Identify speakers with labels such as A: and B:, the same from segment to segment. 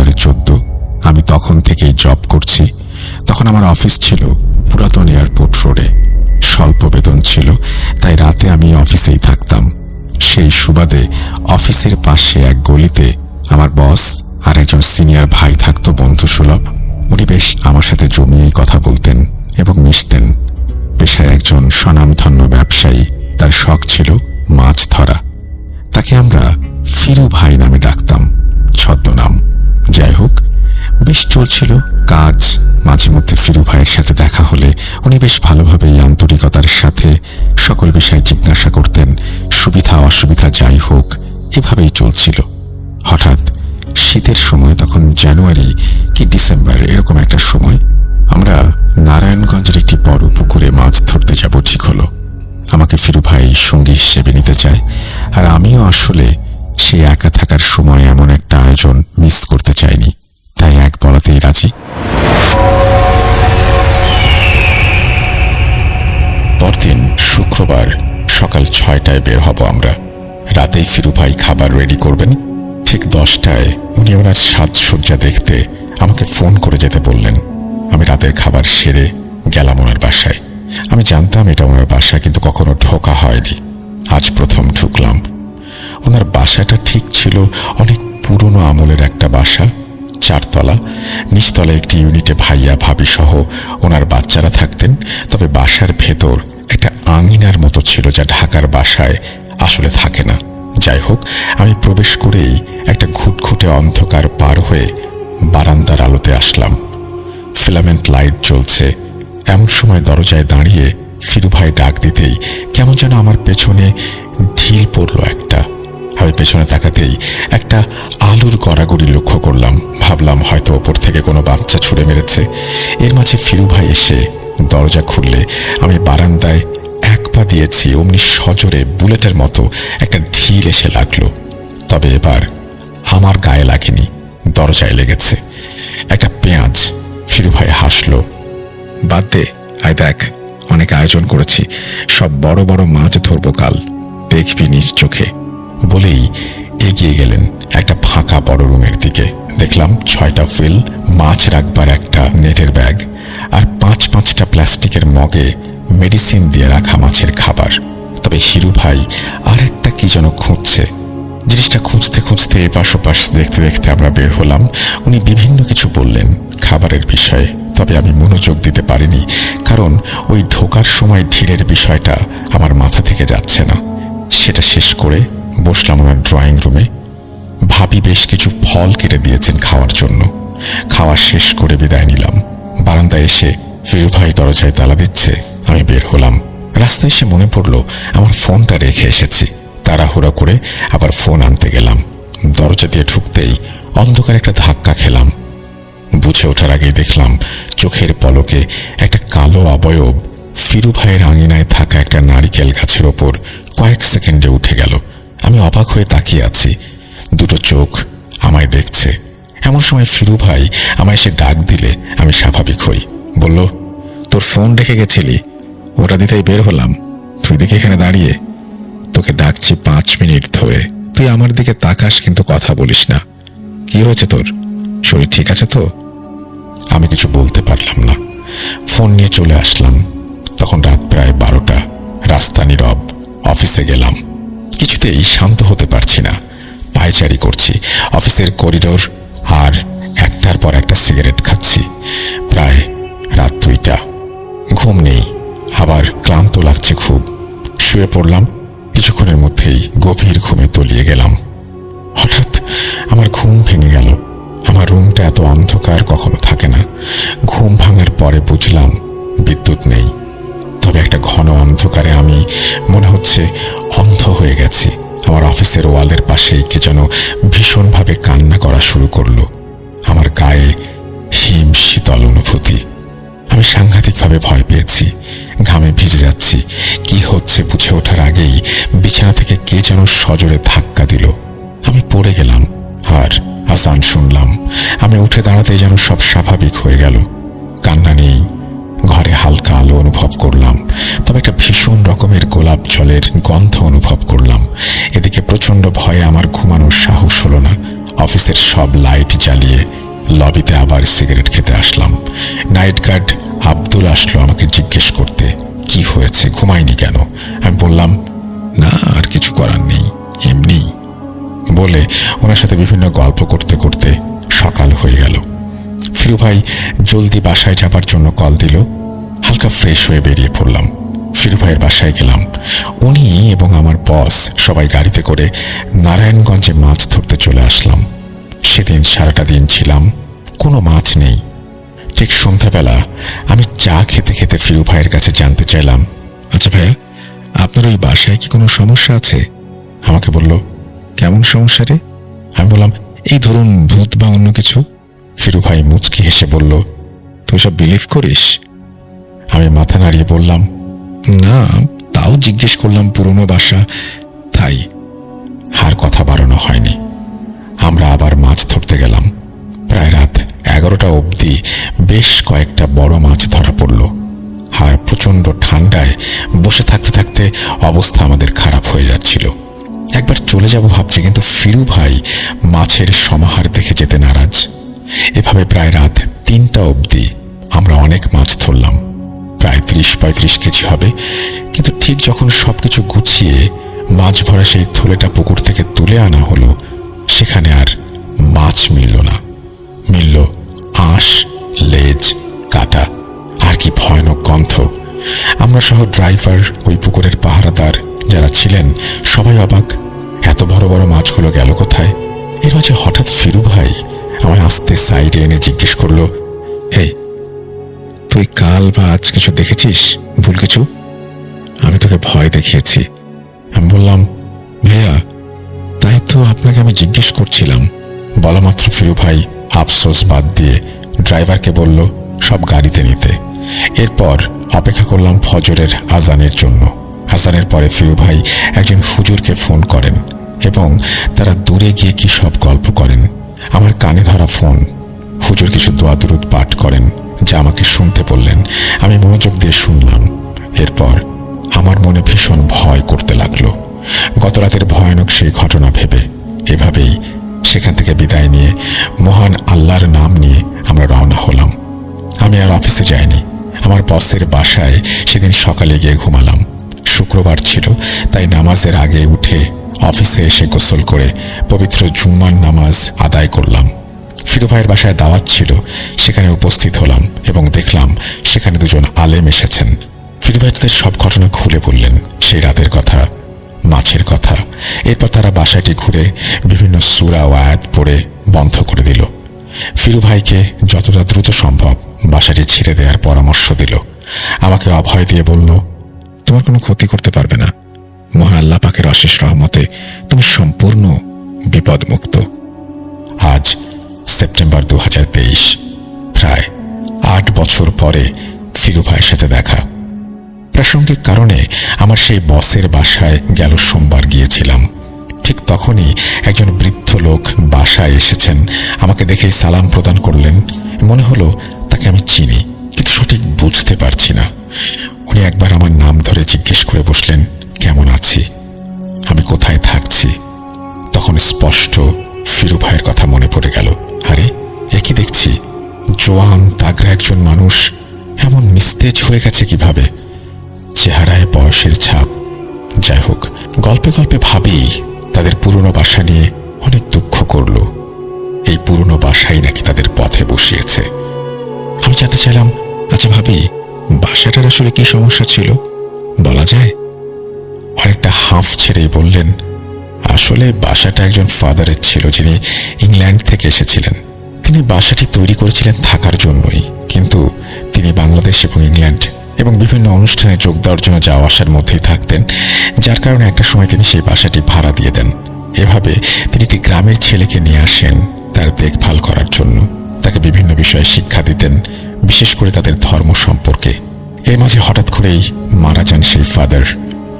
A: হাজার চোদ্দ। আমি তখন থেকেই জব করছি। তখন আমার অফিস ছিল পুরাতন এয়ারপোর্ট রোডে। স্বল্প বেতন ছিল, তাই রাতে আমি অফিসেই থাকতাম। সেই সুবাদে অফিসের পাশে এক গলিতে আমার বস আর একজন সিনিয়র ভাই থাকতো বন্ধু সুলভ উনি বেশ আমার সাথে জমিয়েই কথা বলতেন এবং মিশতেন। পেশায় একজন স্বনামধন্য ব্যবসায়ী। তার শখ ছিল মাছ ধরা। তাকে আমরা ফিরু ভাই নামে ডাকতাম ছদ্মনাম যাই হোক বেশ চলছিল। কাজ, মাঝে মধ্যে ফিরু ভাইয়ের সাথে দেখা হলে উনি বেশ ভালোভাবেই আন্তরিকতার সাথে সকল বিষয়ে জিজ্ঞাসা করতেন, সুবিধা, অসুবিধা যাই হোক, এভাবেই চলছিল। হঠাৎ শীতের সময় তখন জানুয়ারি কি ডিসেম্বর, এরকম একটা সময়, আমরা নারায়ণগঞ্জের একটি বড় পুকুরে মাছ ধরতে যাব ঠিক হলো আমাকে ফিরু ভাই সঙ্গী হিসেবে নিতে চায়, আর আমিও আসলে সে একা থাকার সময় এমন একটা আয়োজন মিস করতে চাইনি। তাই এক বলাতেই রাজি। পরদিন শুক্রবার সকাল ছয়টায় বের হব আমরা। রাতেই ফিরু ভাই খাবার রেডি করবেন। ঠিক দশটায় উনি ওনার সাজসজ্জা দেখতে আমাকে ফোন করে যেতে বললেন। আমি রাতের খাবার সেরে গেলাম ওনার বাসায়। আমি জানতাম এটা ওনার বাসা, কিন্তু কখনো ঢোকা হয়নি। আজ প্রথম ঢুকলাম। ওনার বাসাটা ঠিক ছিল অনেক পুরনো আমলের একটা বাসা। চারতলা। নিচতলা একটি ইউনিটে ভাইয়া, ভাবি সহ ওনার বাচ্চারা থাকতেন। তবে বাসার ভেতর একটা আঙিনার মতো ছিল যা ঢাকার বাসায় আসলে থাকে না। যাই হোক, আমি প্রবেশ করেই একটা ঘুটঘুটে অন্ধকার পার হয়ে বারান্দার আলোতে আসলাম। ফিলামেন্ট লাইট জ্বলছে। এমন সময় দরজায় দাঁড়িয়ে ফিরু ভাই ডাক দিতেই কেমন যেন আমার পেছনে ঢিল পড়ল একটা। আমি পেছনে তাকাতেই একটা আলুর গড়াগড়ি লক্ষ্য করলাম। ভাবলাম হয়তো ওপর থেকে কোনো বাচ্চা ছুঁড়ে মেরেছে। এর মাঝে ফিরু ভাই এসে দরজা খুললে আমি বারান্দায় এক পা দিয়েছি, অমনি সজোরে বুলেটের মতো একটা ঢিল এসে লাগল। তবে এবার আমার গায়ে লাগেনি, দরজায় লেগেছে। একটা পেঁয়াজ, ফিরু ভাই হাসলো। বাদ দে, আয় দেখ, অনেক আয়োজন করেছি, সব বড় বড় মাছ ধরবো কাল, দেখবি নিজ চোখে। বলেই এগিয়ে গেলেন একটা ফাঁকা বড় রুমের দিকে। দেখলাম ছয়টা হুইল মাছ রাখবার একটা নেটের ব্যাগ, আর পাঁচ পাঁচটা প্লাস্টিকের মগে মেডিসিন দিয়ে রাখা মাছের খাবার। তবে হিরু ভাই, আর একটা কি যেন খুঁজছে? জিনিসটা খুঁজতে খুঁজতে এপাশ ওপাশ দেখতে দেখতে আমরা বের হলাম। উনি বিভিন্ন কিছু বললেন খাবারের বিষয়ে, তবে আমি মনোযোগ দিতে পারিনি, কারণ ওই ঢোকার সময় ঢিলের বিষয়টা আমার মাথা থেকে যাচ্ছে না। সেটা শেষ করে বসলাম আমার ড্রয়িং রুমে ভাবি বেশ কিছু ফল কেটে দিয়েছেন খাওয়ার জন্য। খাওয়া শেষ করে বিদায় নিলাম। বারান্দায় এসে ফিরু ভাই দরজায় তালা দিচ্ছে। আমি বের হলাম। রাস্তায় এসে মনে পড়ল, আমার ফোনটা রেখে এসেছি। তাড়াহুড়া করে আবার ফোন আনতে গেলাম। দরজা দিয়ে ঢুকতেই অন্ধকার একটা ধাক্কা খেলাম। বুঝে ওঠার আগেই দেখলাম, চোখের পলকে একটা কালো অবয়ব ফিরু ভাইয়ের আঙিনায় থাকা একটা নারিকেল গাছের ওপর কয়েক সেকেন্ডে উঠে গেল। অবাক হয়ে তাকিয়ে আছি। দুটো চোখ আমায় দেখছে। এমন সময় ফিরু ভাই আমায় এসে ডাক দিলে আমি স্বাভাবিক হই। বলল, তোর ফোন রেখে গেছিলি, ওটা দিতেই বের হলাম। তুই দেখে এখানে দাঁড়িয়ে, তোকে ডাকছি পাঁচ মিনিট ধরে। তুই আমার দিকে তাকাস কিন্তু কথা বলিস না। কি হয়েছে তোর? শরীর ঠিক আছে তো? আমি কিছু বলতে পারলাম না। ফোন নিয়ে চলে আসলাম। তখন রাত প্রায় বারোটা। রাস্তা নীরব অফিসে গেলাম। কিছুতেই শান্ত হতে পারছি না। পায়চারি করছি। অফিসের করিডোর আর একটার পর একটা সিগারেট খাচ্ছি। প্রায় রাত দুইটা। ঘুম নেই। আবার ক্লান্ত লাগছে খুব। শুয়ে পড়লাম। কিছুক্ষণের মধ্যেই গভীর ঘুমে তলিয়ে গেলাম। হঠাৎ আমার ঘুম ভেঙে গেল। আমার রুমটা এত অন্ধকার কখনো থাকে না। ঘুম ভাঙার পরে বুঝলাম বিদ্যুৎ নেই। তবে একটা ঘন অন্ধকারে আমি, মনে হচ্ছে অন্ধ হয়ে গেছি। আমার অফিসের ওয়ালের পাশেই কে যেন ভীষণভাবে কান্না করা শুরু করল। আমার গায়ে হিম শীতল অনুভূতি। আমি সাংঘাতিকভাবে ভয় পেয়েছি, ঘামে ভিজে যাচ্ছি। কি হচ্ছে বুঝে ওঠার আগেই বিছানা থেকে কে যেন সজোরে ধাক্কা দিল। আমি পড়ে গেলাম, আর আজান শুনলাম। আমি উঠে দাঁড়াতে যেন সব স্বাভাবিক হয়ে গেল। কান্না নেই ঘরে হালকা আলো অনুভব করলাম, তবে একটা ভীষণ রকমের গোলাপ জলের গন্ধ অনুভব করলাম। এদিকে প্রচণ্ড ভয়ে আমার ঘুমানোর সাহস হলো না। অফিসের সব লাইট জ্বালিয়ে লবিতে আবার সিগারেট খেতে আসলাম। নাইট গার্ড আব্দুল আসলো আমাকে জিজ্ঞেস করতে, কি হয়েছে? ঘুমাইনি কেন? আমি বললাম, না, আর কিছু করার নেই, এমনি। বলে ওনার সাথে বিভিন্ন গল্প করতে করতে সকাল হয়ে গেল। ফিরু ভাই জলদি বাসায় যাবার জন্য কল দিল। হালকা ফ্রেশ হয়ে বেরিয়ে পড়লাম। ফিরু ভাইয়ের বাসায় গেলাম। উনি এবং আমার বস সবাই গাড়িতে করে নারায়ণগঞ্জে মাছ ধরতে চলে আসলাম। সেদিন সারাটা দিন ছিলাম, কোনো মাছ নেই। ঠিক সন্ধ্যাবেলা আমি চা খেতে খেতে ফিরু ভাইয়ের কাছে জানতে চাইলাম আচ্ছা ভাইয়া, আপনার ওই বাসায় কি কোনো সমস্যা আছে? আমাকে বলল, কেমন সমস্যা রে? আমি বললাম, এই ধরুন ভূত বা অন্য কিছু? ফিরু ভাই মুচকি হেসে বলল, তুই সব বিলিভ করিস? আমি মাথা নাড়িয়ে বললাম, না, তাও জিজ্ঞেস করলাম পুরনো বাসা তাই আর কথা বাড়ানো হয়নি। আমরা আবার মাছ ধরতে গেলাম। প্রায় রাত এগারোটা অবধি বেশ কয়েকটা বড় মাছ ধরা পড়ল। আর প্রচণ্ড ঠান্ডায় বসে থাকতে থাকতে অবস্থা আমাদের খারাপ হয়ে যাচ্ছিল। একবার চলে যাব ভাবছি, কিন্তু ফিরু ভাই মাছের সমাহার দেখে যেতে নারাজ। এভাবে প্রায় রাত তিনটা অবধি আমরা অনেক মাছ ধরলাম। প্রায় ত্রিশ পঁয়ত্রিশ কেজি হবে। কিন্তু ঠিক যখন সবকিছু গুছিয়ে মাছ ভরা সেই থলেটা পুকুর থেকে তুলে আনা হলো, সেখানে আর মাছ মিলল না। মিলল আঁশ, লেজ, কাটা, আর কি ভয়ানক গন্ধ। আমরা সহ ড্রাইভার, ওই পুকুরের পাহারাদার যারা ছিলেন, সবাই অবাক। এত বড় বড় মাছগুলো গেল কোথায়? এর মাঝে হঠাৎ ফিরু ভাই আমায় আস্তে সাইডে এনে জিজ্ঞেস করল হে তুই কাল বা আজ কিছু দেখেছিস? ভুল কিছু? আমি তোকে ভয় দেখিয়েছি। আমি বললাম, ভাইয়া, তাই তো আপনাকে আমি জিজ্ঞেস করছিলাম। বলা মাত্র ফিরু ভাই। আফসোস বাদ দিয়ে ড্রাইভারকে বলল, সব গাড়িতে নিতে। এরপর অপেক্ষা করলাম ফজরের আজানের জন্য। আজানের পরে ফিরু ভাই একজন হুজুরকে ফোন করেন এবং তারা দূরে গিয়ে কি সব গল্প করেন। আমার কানে ধরা ফোন। হুজুর কিছু দোয়া পাঠ করেন, যা আমাকে শুনতে বললেন। আমি মনোযোগ দিয়ে শুনলাম। এরপর আমার মনে ভীষণ ভয় করতে লাগল। গত রাতের ভয়ানক সেই ঘটনা ভেবে, এভাবেই সেখান থেকে বিদায় নিয়ে মহান আল্লাহর নাম নিয়ে আমরা রওনা হলাম। আমি আর অফিসে যাইনি। আমার বসের বাসায় সেদিন সকালে গিয়ে ঘুমালাম। শুক্রবার ছিল, তাই নামাজের আগে উঠে অফিসে এসে গোসল করে পবিত্র জুম্মার নামাজ আদায় করলাম। ফিরু ভাইয়ের বাসায় দাওয়াত ছিল, সেখানে উপস্থিত হলাম এবং দেখলাম সেখানে দুজন আলেম এসেছেন। ফিরু ভাই তাদের সব ঘটনা খুলে বললেন, সেই রাতের কথা মাছের কথা। এরপর তারা বাসাটি ঘুরে বিভিন্ন সুরা ও আয়াত পড়ে বন্ধ করে দিল। ফিরু ভাইকে যতটা দ্রুত সম্ভব বাসাটি ছেড়ে দেওয়ার পরামর্শ দিল। আমাকে অভয় দিয়ে বলল তোমার কোনো ক্ষতি করতে পারবে না। মহান আল্লাহ পাকের অশেষ রহমতে তুমি সম্পূর্ণ বিপদমুক্ত। আজ সেপ্টেম্বর দু হাজার তেইশ, প্রায় আট বছর পরে ফিরু ভাইয়ের সাথে দেখা। প্রাসঙ্গিক কারণে আমার সেই বসের বাসায় গেল সোমবার গিয়েছিলাম। ঠিক তখনই একজন বৃদ্ধ লোক বাসায় এসেছেন, আমাকে দেখেই সালাম প্রদান করলেন। মনে হলো তাকে আমি চিনি, কিন্তু সঠিক বুঝতে পারছি না। জিজ্ঞেস করে বসলেন, কেমন আছি? আমি কোথায় থাকছি? তখন স্পষ্ট ফিরু ভাইয়ের কথা মনে পড়ে গেল। আরে একই দেখছি? জোয়ান তাগরা একজন মানুষ, এমন নিস্তেজ হয়ে গেছে কীভাবে? চেহারায় বয়সের ছাপ। যাই হোক, গল্পে গল্পে ভাবি, তাদের পুরনো বাসা নিয়ে অনেক দুঃখ করল। এই পুরনো বাসাই নাকি তাদের পথে বসিয়েছে। আমি জানতে চাইলাম আচ্ছা ভাবি, বাসাটার আসলে কি সমস্যা ছিল? বলা যায়? অনেকটা হাঁফ ছেড়েই বললেন, আসলে বাসাটা একজন ফাদারের ছিল যিনি ইংল্যান্ড থেকে এসেছিলেন। তিনি বাসাটি তৈরি করেছিলেন থাকার জন্যই। কিন্তু তিনি বাংলাদেশ এবং ইংল্যান্ড এবং বিভিন্ন অনুষ্ঠানে যোগ দেওয়ার জন্য যাওয়া আসার মধ্যেই থাকতেন। যার কারণে একটা সময় তিনি সেই বাসাটি ভাড়া দিয়ে দেন। এভাবে তিনি একটি গ্রামের ছেলেকে নিয়ে আসেন তার দেখভাল করার জন্য। তাকে বিভিন্ন বিষয়ে শিক্ষা দিতেন, বিশেষ করে তাদের ধর্ম সম্পর্কে। এর মাঝে হঠাৎ করেই মারা যান সেই ফাদার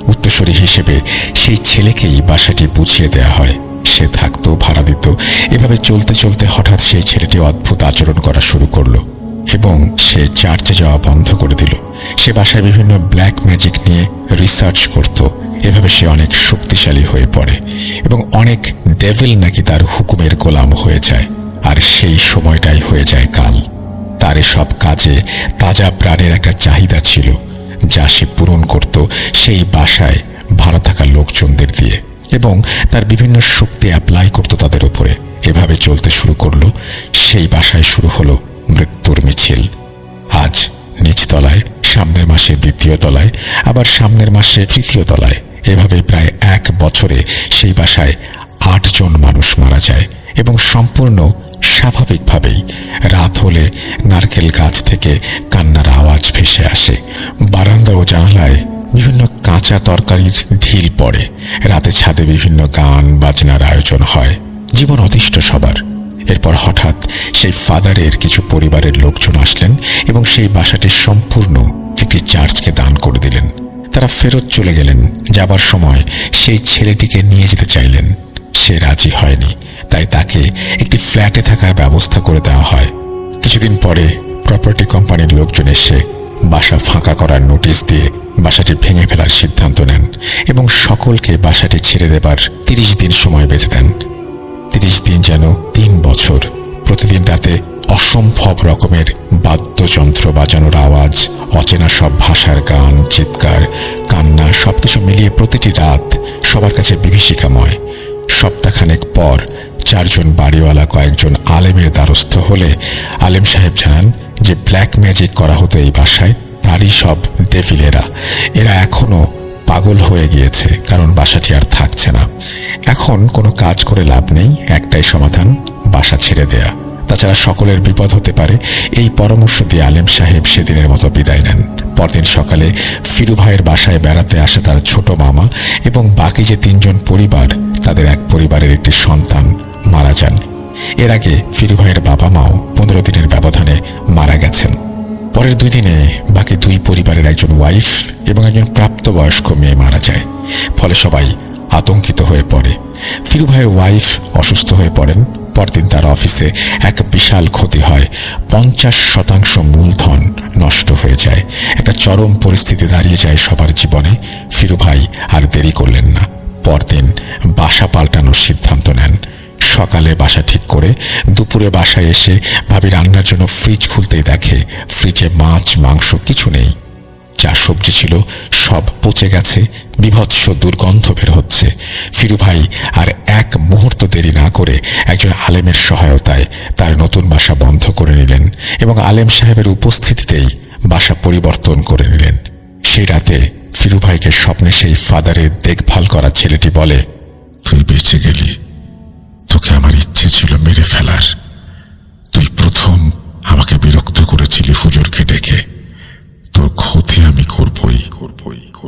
A: উত্তরসূরি হিসেবে সেই ছেলেকেই বাসাটি বুঝিয়ে দেয়া হয়। সে থাকতো, ভাড়া দিত। এভাবে চলতে চলতে হঠাৎ সেই ছেলেটি অদ্ভুত আচরণ করা শুরু করল এবং সে চার্চে যাওয়া বন্ধ করে দিল। সে বাসায় বিভিন্ন ব্ল্যাক ম্যাজিক নিয়ে রিসার্চ করত। এভাবে সে অনেক শক্তিশালী হয়ে পড়ে এবং অনেক ডেভিল নাকি তার হুকুমের গোলাম হয়ে যায়। আর সেই সময়টাই হয়ে যায় কাল। তার সব কাজে তাজা প্রাণের একটা চাহিদা ছিল, যা সে পূরণ করত সেই বাসায় ভাড়া থাকা লোকজনদের দিয়ে এবং তার বিভিন্ন শক্তি অ্যাপ্লাই করত তাদের উপরে। এভাবে চলতে শুরু করল, সেই বাসায় শুরু হলো মৃত্যুর মিছিল। আজ নিচতলায়, সামনের মাসে দ্বিতীয় তলায়, আবার সামনের মাসে তৃতীয় তলায়। এভাবে প্রায় এক বছরে সেই বাসায় আটজন মানুষ মারা যায় এবং সম্পূর্ণ স্বাভাবিকভাবেই রাত হলে নারকেল গাছ থেকে কান্নার আওয়াজ ভেসে আসে। বারান্দা ও জানালায় বিভিন্ন কাঁচা তরকারির ঢিল পড়ে। রাতে ছাদে বিভিন্ন গান, বাজনার আয়োজন হয়। জীবন অতিষ্ঠ সবার। এরপর হঠাৎ সেই ফাদারের কিছু পরিবারের লোকজন আসলেন এবং সেই বাসাটি সম্পূর্ণ একটি চার্চকে দান করে দিলেন। তারা ফেরত চলে গেলেন। যাবার সময় সেই ছেলেটিকে নিয়ে যেতে চাইলেন। সে রাজি হয়নি। তাই তাকে একটি ফ্ল্যাটে থাকার ব্যবস্থা করে দেওয়া হয়। কিছুদিন পরে প্রপার্টি কোম্পানির লোকজন এসে বাসা ফাঁকা করার নোটিশ দিয়ে বাসাটি ভেঙে ফেলার সিদ্ধান্ত নেন এবং সকলকে বাসাটি ছেড়ে দেবার তিরিশ দিন সময় বেঁধে দেন। তিরিশ দিন যেন তিন বছর প্রতিদিন রাতে অসম্ভব রকমের বাদ্যযন্ত্র বাজানোর আওয়াজ, অচেনা সব ভাষার গান, চিৎকার, কান্না, সবকিছু মিলিয়ে প্রতিটি রাত সবার কাছে বিভীষিকাময়। সপ্তাহখানেক পর চারজন বাড়িওয়ালা কয়েকজন আলেমের দ্বারস্থ হলে আলেম সাহেব জানান যে ব্ল্যাক ম্যাজিক করা হতো এই বাসায় তারই সব ডেভিলেরা এরা এখনও পাগল হয়ে গিয়েছে, কারণ বাসাটি আর থাকছে না। এখন কোনো কাজ করে লাভ নেই, একটাই সমাধান, বাসা ছেড়ে দেয়া। তাছাড়া সকলের বিপদ হতে পারে, এই পরামর্শ দিয়ে আলেম সাহেব সেদিনের মতো বিদায় নেন। পরদিন সকালে ফিরু ভাইয়ের বাসায় বেড়াতে আসে তার ছোট মামা এবং বাকি যে তিনজন পরিবার তাদের এক পরিবারের একটি সন্তান মারা যান। এর আগে ফিরু ভাইয়ের বাবা মাও পনেরো দিনের ব্যবধানে মারা গেছেন। পরের দুই দিনে বাকি দুই পরিবারের একজন ওয়াইফ এবং একজন প্রাপ্তবয়স্ক মেয়ে মারা যায়। ফলে সবাই আতঙ্কিত হয়ে পড়ে। ফিরু ভাইয়ের ওয়াইফ অসুস্থ হয়ে পড়েন। পরদিন তার অফিসে এক বিশাল ক্ষতি হয়। পঞ্চাশ শতাংশ মূলধন নষ্ট হয়ে যায়। একটা চরম পরিস্থিতি দাঁড়িয়ে যায় সবার জীবনে। ফিরু ভাই আর দেরি করলেন না। সকালে বাসা ঠিক করে দুপুরে বাসায় এসে ভাবি রান্নার জন্য ফ্রিজ খুলতেই দেখে ফ্রিজে মাছ, মাংস কিছু নেই। যা সবজি ছিল সব পচে গেছে, বিভৎস দুর্গন্ধ বের হচ্ছে। ফিরু ভাই আর এক মুহূর্ত দেরি না করে একজন আলেমের সহায়তায় তার নতুন বাসা বন্ধ করে নিলেন এবং আলেম সাহেবের উপস্থিতিতেই বাসা পরিবর্তন করে নিলেন। সেই রাতে ফিরু ভাইকে স্বপ্নে সেই ফাদারের দেখভাল করা ছেলেটি বলে,
B: তুই বেঁচে গেলি তোকে আমার ইচ্ছে ছিল মেরে ফেলার তুই প্রথম আমাকে বিরক্ত করেছিলি হুজুরকে ডেকে তোর ক্ষতি আমি করবই করবই করবই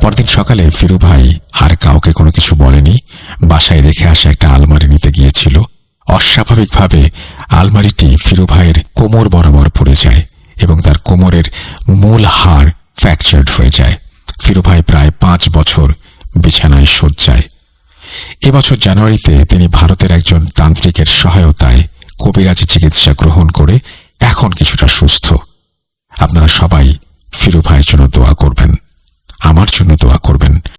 A: পরদিন সকালে ফিরু ভাই আর কাউকে কোনো কিছু বলেনি, বাসায় রেখে আসা একটা আলমারি নিতে গিয়েছিল। অস্বাভাবিকভাবে আলমারিটি ফিরু ভাইয়ের কোমর বরাবর পড়ে যায় এবং তার কোমরের মূল হাড় ফ্র্যাকচার্ড হয়ে যায়। ফিরু ভাই প্রায় পাঁচ বছর বিছানায় শয্যায়। এবছর জানুয়ারিতে তিনি ভারতের একজন তান্ত্রিকের সহায়তায় কবিরাজি চিকিৎসা গ্রহণ করে এখন কিছুটা সুস্থ। আপনারা সবাই ফিরু ভাইয়ের জন্য দোয়া করবেন আমার জন্য দোয়া করবেন।